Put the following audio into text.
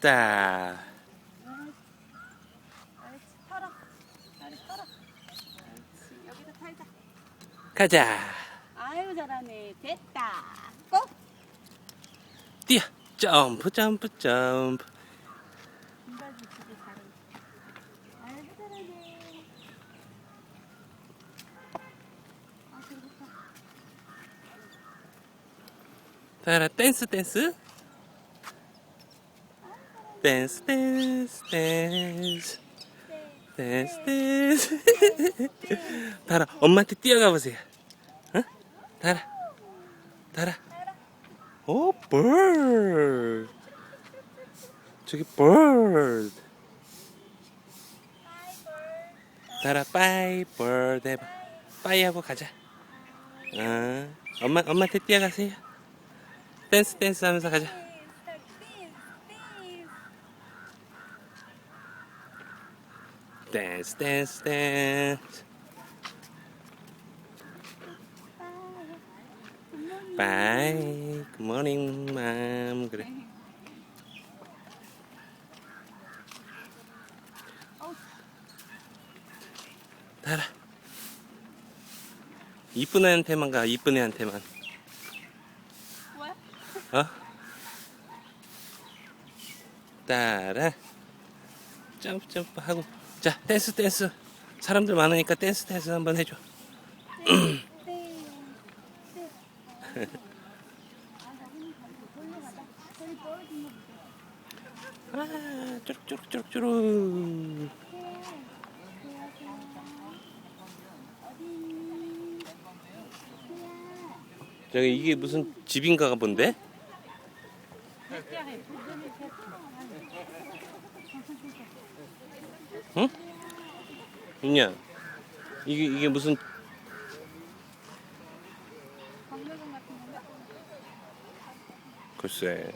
탈자. 가자. 아유, 잘하네. 됐다. 꼭! 뛰어. 점프, 점프, 점프. 아. 따라 댄스, 댄스. 댄스, 댄스, 댄스. 댄스, 댄스. 달아, 엄마한테 뛰어가 보세요. 응? 달아, 달아. 오, bird. 저기 bird. 달아, bye, bird 해봐. bye 하고 가자. 어, 엄마, 엄마한테 뛰어가세요. 댄스, 댄스 하면서 가자. 댄스, 댄스, 댄스. 바이, 굿모닝, 맘. 그래. 달아. 이쁜 애한테만 가, 이쁜 애한테만. 어? 따라. 점프, 점프 하고. 자, 댄스, 댄스. 사람들 많으니까 댄스, 댄스 한번 해줘. 아, 쭈룩쭈룩쭈룩쭈룩. 저기 이게 무슨 집인가가 본데? 응? 윤야, 이게 이게 무슨? 글쎄